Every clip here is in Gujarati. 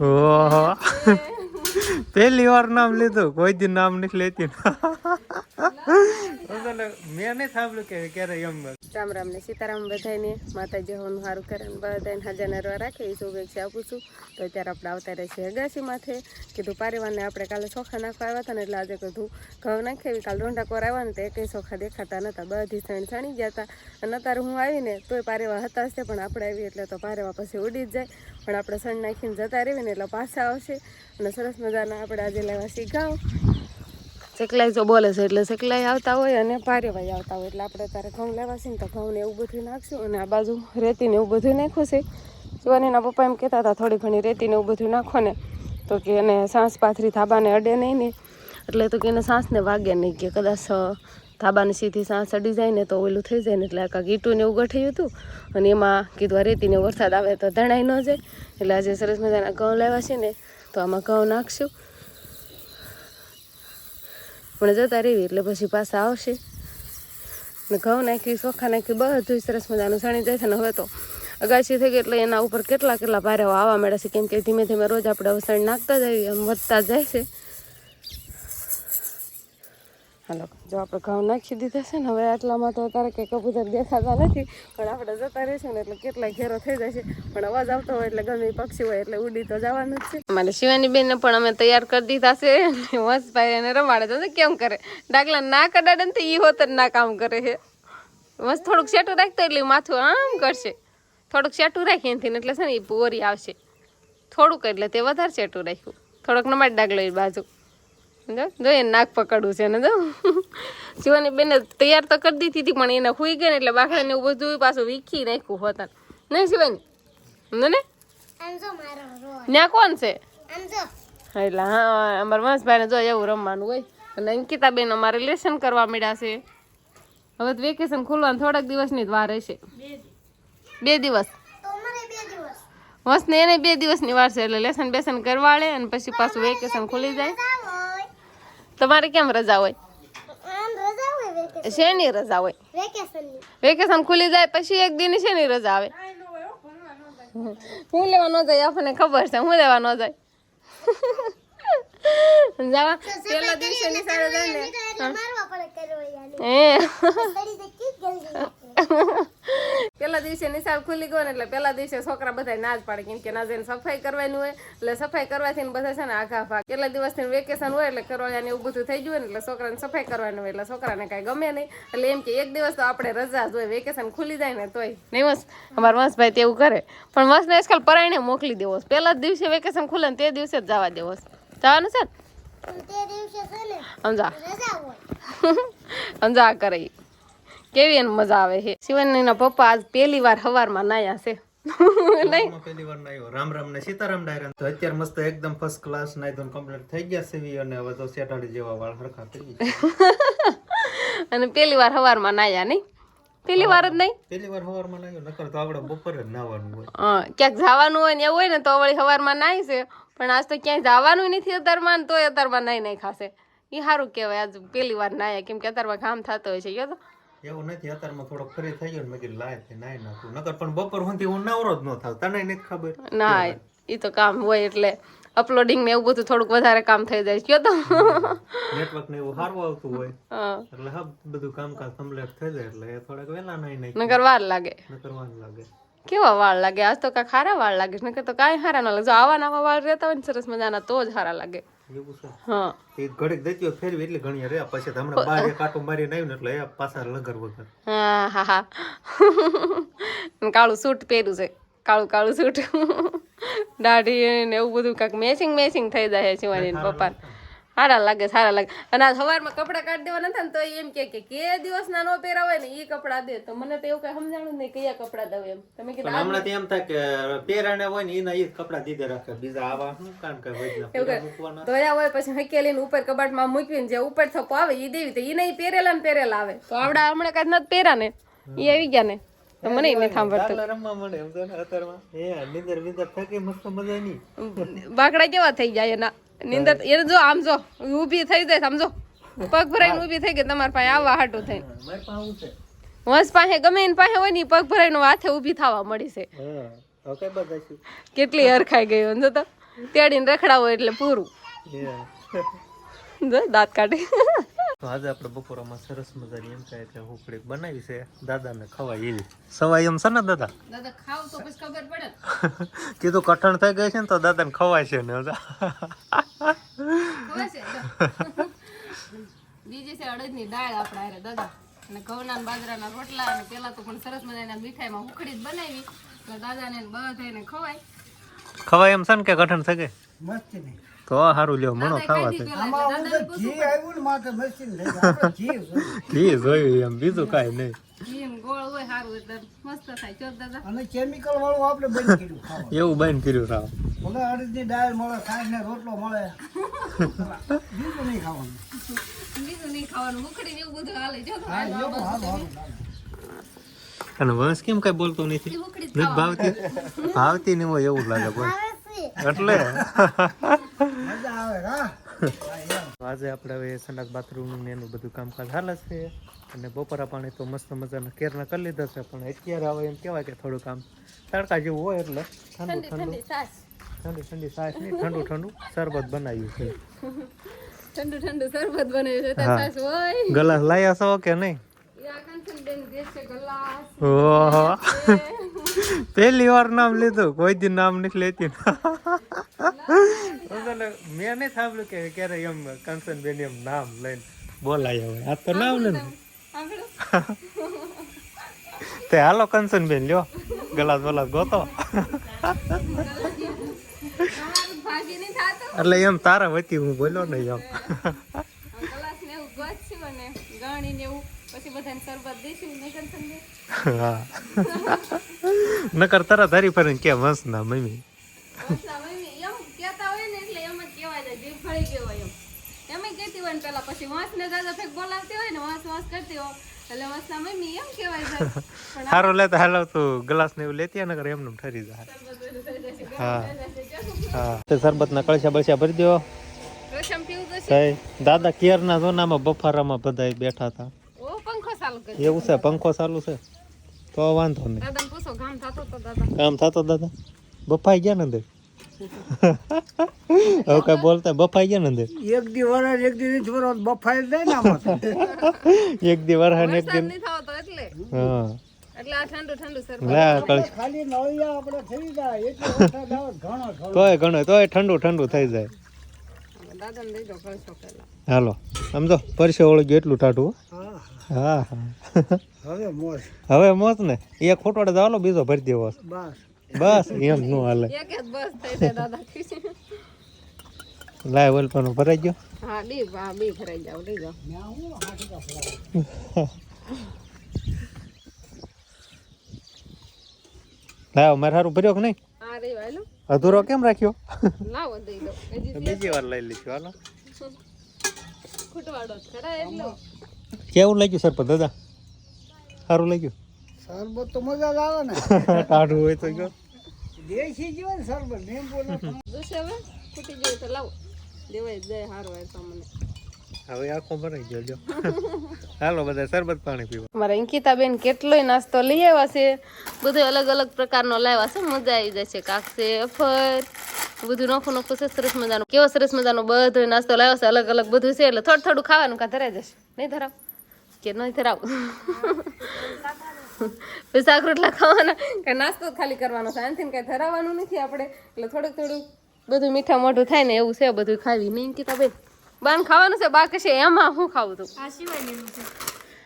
ઓહો. પહેલી વાર નામ લીધું. કોઈ દી નામ નથી લેતી. મેં નહીં સાંભળ્યું કે ક્યારે એમ રામ રામ ને સીતારામ બધાને માતાજી હોનું સારું કરે અને બધાને હાજર નરવા રાખે, એ શુભેચ્છા આપું છું. તો અત્યારે આપણે આવતા રહીએ અગાસી માથે. કીધું પારિવારને આપણે કાલે ચોખા નાખવા આવ્યા હતા ને એટલે આજે કીધું ઘઉં નાખી કાલે રોંઢા કોર આવ્યા ને તો એકેય ચોખા દેખાતા નહોતા બધી સણ સણી ગયા હતા. અને અત્યારે હું આવીને તોય પારેવા હતા હશે, પણ આપણે આવી એટલે તો પારેવા પછી ઉડી જ જાય. પણ આપણે સણ નાખીને જતા રહીને એટલે પાછા આવશે. અને સરસ મજાના આપણે આજે લેવા શીખાવ સેકલાઈ જો બોલે છે એટલે સેકલાઈ આવતા હોય અને પારેવાઈ આવતા હોય એટલે આપણે તારે ઘઉં લેવા છે ને તો ઘઉં ને એવું બધું નાખશું અને આ બાજુ રેતી ને એવું બધું નાખ્યું છે. શિવાનીના પપ્પા એમ કહેતા હતા, થોડી ઘણી રેતી ને એવું બધું નાખો ને તો કે એને સાંસ પાથરી થાબાને અડે નહીં ને. એટલે તો કે એને સાંસને વાગે નહીં કે કદાચ થાબાને સીધી સાંસ અડી જાય ને તો ઓલું થઈ જાય ને એટલે આખા ગીટું ને એવું ગઠાયું હતું. અને એમાં કીધું, આ રેતીને વરસાદ આવે તો ધણાઈ ન જાય. એટલે આજે સરસ મજાના ઘઉં લેવા છે ને તો આમાં ઘઉં નાખશું. પણ જતા રહેવી એટલે પછી પાછા આવશે. ને ઘઉં નાખી, ચોખા નાખી બધું સરસ મજાનું સણી જાય છે. ને હવે તો અગાસી થઈ ગઈ એટલે એના ઉપર કેટલા કેટલા પારેવા આવવા મળે છે. કેમ કે ધીમે ધીમે રોજ આપણે હવે નાખતા જઈએ એમ વધતા જાય છે. હાલો જો આપણે ઘઉં નાખી દીધા છે ને, હવે આટલામાં તો અત્યારે કંઈ કબૂતર દેખાતા નથી, પણ આપણે જતા રહીશું ને એટલે કેટલાય ઘેરો થઈ જશે. પણ અવાજ આવતો હોય એટલે ગમે પક્ષી હોય એટલે ઉડી તો જવાનું જ છે. અમારે શિવાની બેનને પણ અમે તૈયાર કરી દીધા છે. મસ્ત ભાઈ એને રમાડે તો કેમ કરે? ડાકલા ના કડાડે ને તો ઈ હોત જ ના કામ કરે છે. મસ્ત થોડુંક સેટું રાખતો એટલે માથું આમ કરશે. થોડુંક સેટું રાખી એનથી એટલે છે ને એ પોરી આવશે. થોડુંક એટલે તે વધારે સેટું રાખ્યું. થોડોક નમાજ ડાગલો એ બાજુ. જો જો નાક પકડવું છે ને જો. જીવાની બેને તૈયાર તો કરી દીધી હતી પણ એને હુઈ ગઈ ને એટલે બાખડાને એવું બધું પાછું વીખી નાખ્યું હોતા નહીં શિવાની? ને? ત્યાં કોણ છે? એટલે હા અમારા વંશભાઈને જો એવું રમવાનું હોય. અને અંકિતાબેન અમારે લેસન કરવા મળ્યા છે. હવે વેકેશન ખુલવાનું થોડાક દિવસની જ વાર રહેશે બે દિવસ. વંશ ને એને બે દિવસની વાર છે એટલે લેસન બેસન કરવાડે અને પછી પાછું વેકેશન ખુલી જાય. તમારે કેમ રજા હોય? શેની રજા હોય? વેકેશન ખુલી જાય પછી એક દિન શેની રજા આવે? હું લેવા ન જાય આપણને ખબર છે હું લેવા ન જાય જવા પેલા દિવસે નિશાળે જાય ને હે. પેલા દિવસે નિશાળ ખુલી ગયો ને એટલે પેલા દિવસે છોકરા બધા ના જ પાડે કેમ કે ના જઈને સફાઈ કરવાની હોય એટલે સફાઈ કરવાથી બધા છે ને આઘા ભાગ. કેટલા દિવસથી વેકેશન હોય એટલે કરવાનું એવું બધું થઈ ગયું ને એટલે છોકરાને સફાઈ કરવાની હોય એટલે છોકરાને કાંઈ ગમે નહીં. એટલે એમ કે એક દિવસ તો આપણે રજા જ હોય વેકેશન ખુલી જાય ને તોય. નહીં વસ અમારા વંશભાઈ તેવું કરે. પણ વંશને આજકાલ પરાયણે મોકલી દેવો. પહેલા જ દિવસે વેકેશન ખુલે ને તે દિવસે જ જવા દેવો જવાનું છે ને? સમજા. સમજા કરે. કેવી એને મજા આવે છે? શિવાનીના પપ્પા આજ પહેલી વાર સવારમાં નાયા છે. પહેલી વાર આવ્યો રામ રામ ને સીતારામ ડાયરા તો અત્યારે મસ્ત એકદમ ફર્સ્ટ ક્લાસ નાઈ ધોન કમ્પ્લીટ થઈ ગયા છે અને હવે તો સેટાડી જેવા વાળ હરખા થઈ અને પહેલી વાર સવારમાં નાયા નહીં? પહેલી વાર જ નહીં? પહેલી વાર સવારમાં નાયો નકર તો આપણે બપોરે જ નાવાનું હોય. હા, ક્યાંક જવાનું હોય ને એવું હોય ને તો વળી સવારમાં નાય છે. પણ આજ તો ક્યાંય જવાનું નથી અત્યારમાં તોય અત્યારમાં નાઈ નહીં ખાશે. એ સારું કહેવાય આજ પેલી વાર નાયા. કેમ કે અત્યારમાં કામ થતો હોય છે. યો તો એવું નથી અત્યારમાં થોડોક ફ્રી થઈ ગયો ને મેં કીધું લાય તે નાઈ નાખું. નકર પણ બપોર સુધી હું નવરો જ ન થાવ તને નથી ખબર? ના એ તો કામ હોય એટલે અપલોડિંગ ને એવું બધું થોડુંક વધારે કામ થઈ જાય કયો તો. નેટવર્ક ને એવું સારું આવતું હોય. હા, એટલે હા બધું કામકાજ કમ્પ્લીટ થઈ જાય એટલે એ થોડાક વહેલા નાઈ નાખી નકર વાર લાગે. નકર વાર લાગે. કેવા વાળ લાગે? આજ તો કાંઈ ખારા વાળ લાગે છે નકર તો કાંઈ સારા ના લાગે. જો આવા નવા વાળ રહેતા હોય ને સરસ મજાના તો જ સારા લાગે. એવું છે. હા. એ ઘડીક દેતી ફેરવી એટલે ઘણી રહ્યા. પછી હમણાં બાર એક આટો મારીને આવ્યું એટલે એ પાછા લગર વગર. હા હા હા. કાળું સૂટ પહેર્યું છે. કાળું કાળું સૂટ. દાઢી ને એવું બધું કાંઈક મેચિંગ મેચિંગ થઈ જાય છે શિવાની પપ્પા સારા લાગે સારા લાગે. અને આ સવારમાં કપડાં કાઢી દેવાના હતા ને તો એમ કે કે કે દિવસના નો પહેરા હોય ને એ કપડાં દે. તો મને તો એવું કઈ સમજાણું નહીં કયા કપડાં દઉં એમ. તમે કીધું હમણાં એમ થાય કે પેરાને હોય ને એના એ કપડાં દીધે રાખે. બીજા આવા શું કામ કે હોય ધોયા હોય પછી હકેલીને ઉપર કબાટમાં મૂકવીને જે ઉપર થપો આવે એ દેવી તો એ પહેરેલા ને પહેરેલા આવે. તો આવડા હમણાં કાંઈ નથી પહેરા ને. એ આવી ગયા ને. તો મને નહીં સાંભળતું. ડાકલા રમવા મળે એમ તો ને અત્યારમાં. એ નીંદર વિંદર થાકી મસ્ત મજા નહીં બાકડા કેવા થઈ જાય એના? નિંદર એને જો આમ જો ઊભી થઈ જાય સમજો પગ ભરાઈને ઊભી થઈ ગઈ તમારા પાસે આવવા હાટું થઈને વંશ પાસે ગમે એની પાસે હોય ને પગ ભરાઈને હાથે ઊભી થવા મળી છે. કેટલી હરખાઈ ગઈ હોય જો તો. તેડીને રખડાવો એટલે પૂરું. જો દાંત કાઢી. તો આજે આપણે બપોરામાં સરસ મજાની એમ કહે કે હુકડી બનાવી છે દાદાને ખવાય એવી. સવાય એમ છે ને દાદા? દાદા ખાવ તો પછી ખબર પડે. કીધું કઠણ થઈ ગઈ છે ને તો દાદાને ખવાય છે ને બીજી છે અડદની દાળ આપણે હારે દાદા. અને ઘઉંના ને બાજરાના રોટલા અને પેલા તો પણ સરસ મજાના મીઠાઈમાં ઉખડી જ બનાવી. એટલે દાદાને ને બધાને ખવાય. ખવાય એમ છે ને કે કઠણ થઈ ગઈ? મસ્ત નહીં તો સારું લ્યો મણો ખાવા તો ઘી જોયું. એમ બીજું કાંઈ નહીં. ઘી ને ગોળ હોય સારું એટલે મસ્ત થાય. ચો દાદા. અને કેમિકલ વાળું આપણે બંધ કર્યું ખાવાનું. એવું બંધ કર્યું સાવ ભલે અડદની દાળ મળે સાંજ ને રોટલો મળે. બીજું નહીં ખાવાનું. બીજું નહીં ખાવાનું. એવું બધું હાલે. જો તો હા હાલો, એવું આ હારું બધું હારું અને વંશ કેમ કઈ બોલતો નથી? નથી ભાવતી? ભાવતી નહીં હોય એવું લાગે કોઈ. એટલે? આજે આપણે હવે સંડાસ બાથરૂમ ને એનું બધું કામકાજ હાલે છે. અને બપોરા પાણી તો મસ્ત મજાના કેરના કરી લીધા છે પણ અત્યારે હવે એમ કહેવાય કે થોડું કામ તડકા જેવું હોય એટલે ઠંડુ ઠંડુ ઠંડી ઠંડી. ઠંડી સાસ નહીં ઠંડુ ઠંડુ શરબત બનાવ્યું છે. ઠંડુ ઠંડુ શરબત બનાવ્યું છે હા. હોય. ગલાસ લાયા છો કે નહીં? પહેલી વાર નામ લીધું કોઈ દી નામ નથી લેતી. એટલે મેં નહીં સાંભળ્યું કે ક્યારે એમ કંચન બેન એમ નામ લઈને બોલાય હવે આ તો નામ લઈને. તે હાલો કંચન બેન લ્યો. ગલાસ બલાસ ગોતો. એટલે એમ તારા વતી હું બોલ્યો ને એમ. નકર તારા એવું ગોતશું કેમ હસ ના એવું જાય ગયો હોય એમ. એમ કહેતી હોય ને પેલા પછી વાંસ ને દાદા ફેક બોલાવતી હોય ને વાંસ વાંસ કરતી હોય. એટલે મસલા મમ્મી એમ કહેવાય જાય લેતા હાલો તું ગ્લાસ ને એવું લેતી ને એમને ઠરી જાય હા. હા. તે શરબતના કળશા બળશા ભરી દો દાદા કેરના જોનામાં બફારામાં બધા બેઠા હતા. પંખો ચાલુ એવું છે પંખો ચાલુ છે. તો વાંધો નહીં. દાદાને થતો દાદા. કામ થતો દાદા. બફાઈ ગયા ને અંદર? હવે કઈ બોલતા બફાઈ ગયા ને અંદર? એક દી વરસ એક દી નથી વરસ બફાઈ જાય ને આમાં. એક દી વરહાન એક દી એટલે. હા. એટલે આ ઠંડુ ઠંડુ શરબત. ખાલી નળિયા આપણે થઈ જાય એટલે ઘણો તોય ઘણો તોય ઠંડુ ઠંડુ થઈ જાય. હાલો સમજો પરસે ઓળું ગયું એટલું ટાટું હા. હા હા. હવે મોજ. હવે મોત ને. એક ખોટવાડે જવાનો બીજો ભરી દેવો. બસ. બસ એમ નો હાલે. એક જ બસ થઈ જાય દાદા લાય વલપાનો ભરાઈ ગયો? હા બી હા બી ભરાઈ જાવ લઈ કાપડા લાવ મારે સારું ભર્યો કે નહીં? હા રે વાયલો અધૂરો કેમ રાખ્યો? લાવો દઈ દો બીજી વાર લઈ લઈશું હાલો. ખૂટવાડો ખરા એટલો. કેવું લાગ્યું સર પણ દાદા? સારું લાગ્યું? શરબત તો મજા જ આવે ને. ટાઢું હોય તો ગયો. દેશી જીવન શરબત લીંબુ જોશે હવે? ખૂટી જાય તો લાવો. દેવાય જાય સારું હોય તમને. હવે આખો ભરાઈ ગયો જો હાલો બધા શરબત પાણી પીવા. અમારા અંકિતાબેન કેટલોય નાસ્તો લઈ આવ્યા છે. બધો અલગ અલગ પ્રકારનો લાવ્યા છે. મજા આવી જશે કાક છે અફર બધું નોખું નોખું છે સરસ મજાનું. કેવો સરસ મજાનો બધો નાસ્તો લાવ્યો છે અલગ અલગ બધું છે એટલે થોડું થોડું ખાવાનું કાં ધરાઈ જશે. નહીં ધરાવ? કે નહીં ધરાવ? શાક રોટલા ખાવાના. કે નાસ્તો ખાલી કરવાનો છે. આનાથી કઈ ધરાવવાનું નથી આપણે. એટલે થોડુંક થોડુંક બધું મીઠા મોઢું થાય ને એવું છે બધું ખાવી. નહીં અંકિતાબેન બાન ખાવાનું છે બા કશે એમાં શું ખાવું તું?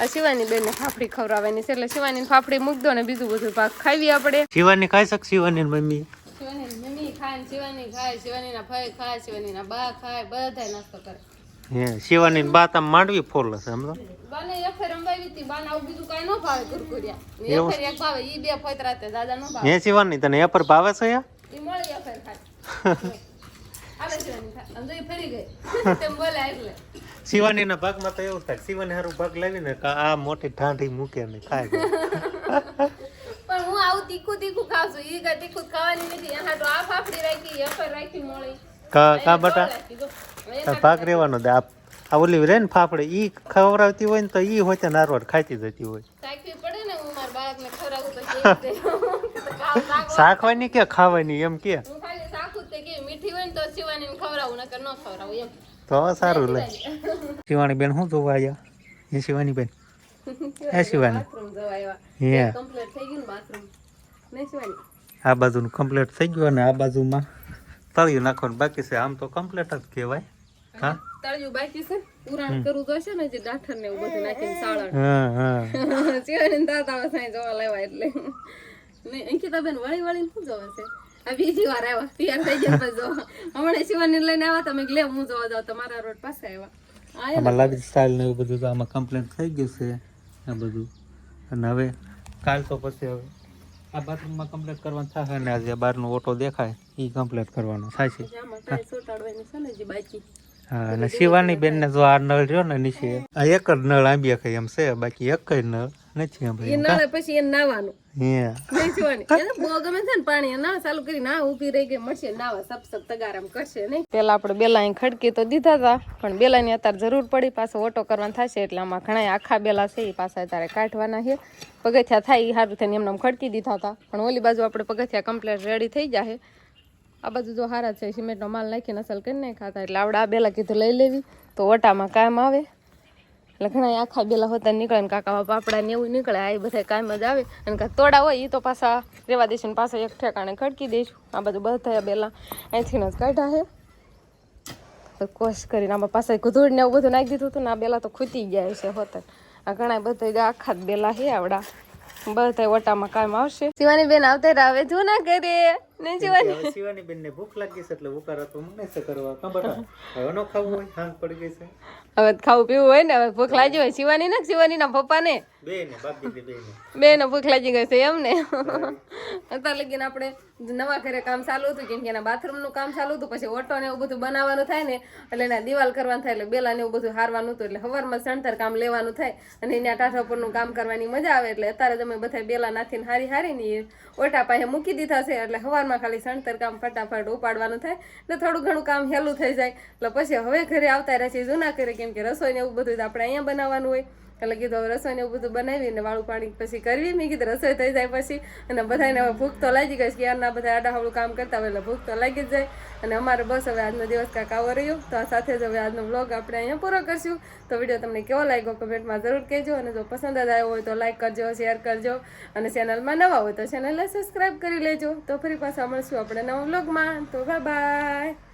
આ શિવાની બેન ને ફાફડી ખવડાવવાની છે. એટલે શિવાની ફાફડી મૂક દો ને બીજું બધું ભાગ ખાવી આપણે. શિવાની ખાઈ શક શિવાની મમ્મી? શિવાની મમ્મી ખાય શિવાની ખાય શિવાની ના ભાઈ ખાય શિવાની ના બા ખાય બધા નાસ્તો કરે. હે શિવાની બાત આમ માંડવી ફોલ હશે સમજો બાને એક ફેર રંબાવી હતી બાને આવું બીજું કાંઈ ન ભાવે કુરકુરિયા. એક ફેર એક ભાવે ઈ બે ફોતરા તે દાદા ન ભાવે. હે શિવાની તને એ પર ભાવે છે યા ઈ મળી એક ફેર ખાય. આવે શિવાની ખાય. તો ઈ ફરી ગઈ. તેમ બોલે એટલે. શિવાની ભાગમાં તો એવું થાય શિવાની હારું ભાગ લાવીને આ મોટી ઠાંઠી મૂકે ને ખાય પણ હું આવું તીખું તીખું ખાવ છું. ઈ તીખું ખાવાની નથી. એના હાટુ આ ફાફડી રાખી એ ફેર રાખી મળી. કા કા બટા? ભાગ રહેવાનો દે આ ઓલી રે ને ફાફડે ઈ ખવડાવતી હોય ને તો ઈ હોય તે નારવાર ખાતી જતી હોય. ને શાખવાની કે ખાવાની એમ કે? તે ન સારું લે. શિવાણી બેન શું જોવા આવ્યા એ શિવાની બેન. હે શિવાની? હે. આ બાજુનું કમ્પ્લીટ થઈ ગયું અને આ બાજુમાં તળિયું નાખવાનું બાકી છે આમ તો કમ્પ્લીટ જ કહેવાય હા તળિયું બાકી છે પુરાણ કરવું તો હશે ને જે ડાઠર ને એવું બધું નાખીને જોવા લેવા એટલે નહીં અંકિતા બેન વળી વળીને શું જોવે છે આ બીજી વાર આવ્યા તૈયાર થઈ ગયા પછી જોવા હમણાં લઈને આવ્યા તમે લે હું જોવા જાઉં તમારા રોડ પાસે આવ્યા આમાં સ્ટાઇલ ને એવું બધું આમાં કમ્પ્લેન થઈ ગયું છે આ બધું. અને હવે કાલ તો પછી હવે આ બાથરૂમમાં કમ્પ્લીટ કરવાનું થાય અને આજે બહારનો ઓટો દેખાય એ કમ્પ્લીટ કરવાનો થાય છે. હા અને શિવાની બેનને જો આ નળ રહ્યો ને નીચે આ એક જ નળ આંબી ખાઈ એમ છે બાકી એક જ નળ. નથી એ નાળે પછી એને નાવાનું. હે. નહીં શિવાની એને બહુ ગમે છે ને પાણી ના ચાલુ કરી ના ઊભી રહી ગઈ મળશે નાવા સપ સપ તગારામ કરશે નહીં. પેલા આપણે બેલા ખડકી તો દીધા હતા પણ બેલાની અત્યારે જરૂર પડી પાછો ઓટો કરવાનો થશે એટલે આમાં ઘણા આખા બેલા છે એ પાછા અત્યારે કાઢવાના છે. પગથિયા થાય એ સારું થઈને એમને ખડકી દીધા હતા પણ ઓલી બાજુ આપણે પગથિયા કમ્પ્લેટ રેડી થઈ જાય આ બાજુ જો હારા છે સિમેન્ટનો માલ નાખીને અસલ કરી નહીં ખાતા એટલે આપણે આ બેલા કીધું લઈ લેવી. તો ઓટામાં કામ આવે. એટલે ઘણા આખા બેલા હોતા નીકળે ને કાકા પાપડા ને એવું નીકળે આ બધા કામ જ આવે. અને કાંઈ તોડા હોય એ તો પાછા રેવા દઈશું ને પાછા એક ઠેકાણે ખડકી દઈશું આ બધું બધા બેલા અહીંથી જ કાઢ્યા છે કોશ કરીને આમાં પાસે કુધૂડ ને એવું બધું નાખી દીધું હતું ને આ બેલા તો ખૂટી ગયા છે હોતર. આ ઘણા બધા આખા જ બેલા છે આવડા. બધા ઓટામાં કામ આવશે. શિવાની બેન આવતા આવે જો ના કરે. ને શિવાની શિવાની બેન ને ભૂખ લાગી છે એટલે ઉકાળા હતો મને કરવા. કાં બટા હવે નો ખાવું હોય હાંગ પડી ગઈ છે. હવે ખાવું પીવું હોય ને હવે ભૂખ લાગી હોય શિવાની ને શિવાની ના પપ્પા ને બે ને બાપ દીદી બે ને બે ને ભૂખ લાગી ગઈ છે એમ ને અત્યારે લગીને આપણે નવા ઘરે કામ ચાલુ હતું કેમ કે એના બાથરૂમનું કામ ચાલુ હતું પછી ઓટો ને એવું બધું બનાવવાનું થાય ને એટલે એના દિવાલ કરવાનું થાય એટલે બેલા ને એવું બધું હારવાનું હતું એટલે હવારમાં સણતર કામ લેવાનું થાય અને એના ટાઠા પરનું કામ કરવાની મજા આવે એટલે અત્યારે તમે બધા બેલા નાથીને હારી હારી ને ઓટા પાસે મૂકી દીધા છે એટલે હવારમાં ખાલી સણતર કામ ફટાફટ ઉપાડવાનું થાય એટલે થોડું ઘણું કામ હેલું થઈ જાય એટલે પછી હવે ઘરે આવતા રહે છે જૂના ઘરે કેમ કે રસોઈ ને એવું બધું આપણે અહીંયા બનાવવાનું હોય એટલે કીધું હવે રસોઈ એવું બધું બનાવીને વાળું પાણી પછી કરવી. મેં કીધું રસોઈ થઈ જાય પછી. અને બધાને હવે ભૂખ તો લાગી ગઈ કે યારના બધા આડાહવળું કામ કરતા હોય એટલે ભૂખ તો લાગી જ જાય. અને અમારે બસ હવે આજનો દિવસ કાંક આવો રહ્યો. તો આ સાથે જ હવે આજનો વ્લોગ આપણે અહીંયા પૂરો કરશું. તો વીડિયો તમને કેવો લાગ્યો કમેન્ટમાં જરૂર કહેજો. અને જો પસંદ આવ્યો હોય તો લાઇક કરજો શેર કરજો. અને ચેનલમાં નવા હોય તો ચેનલને સબસ્ક્રાઈબ કરી લેજો. તો ફરી પાછા મળશું આપણે નવા બ્લોગમાં તો બાય બાય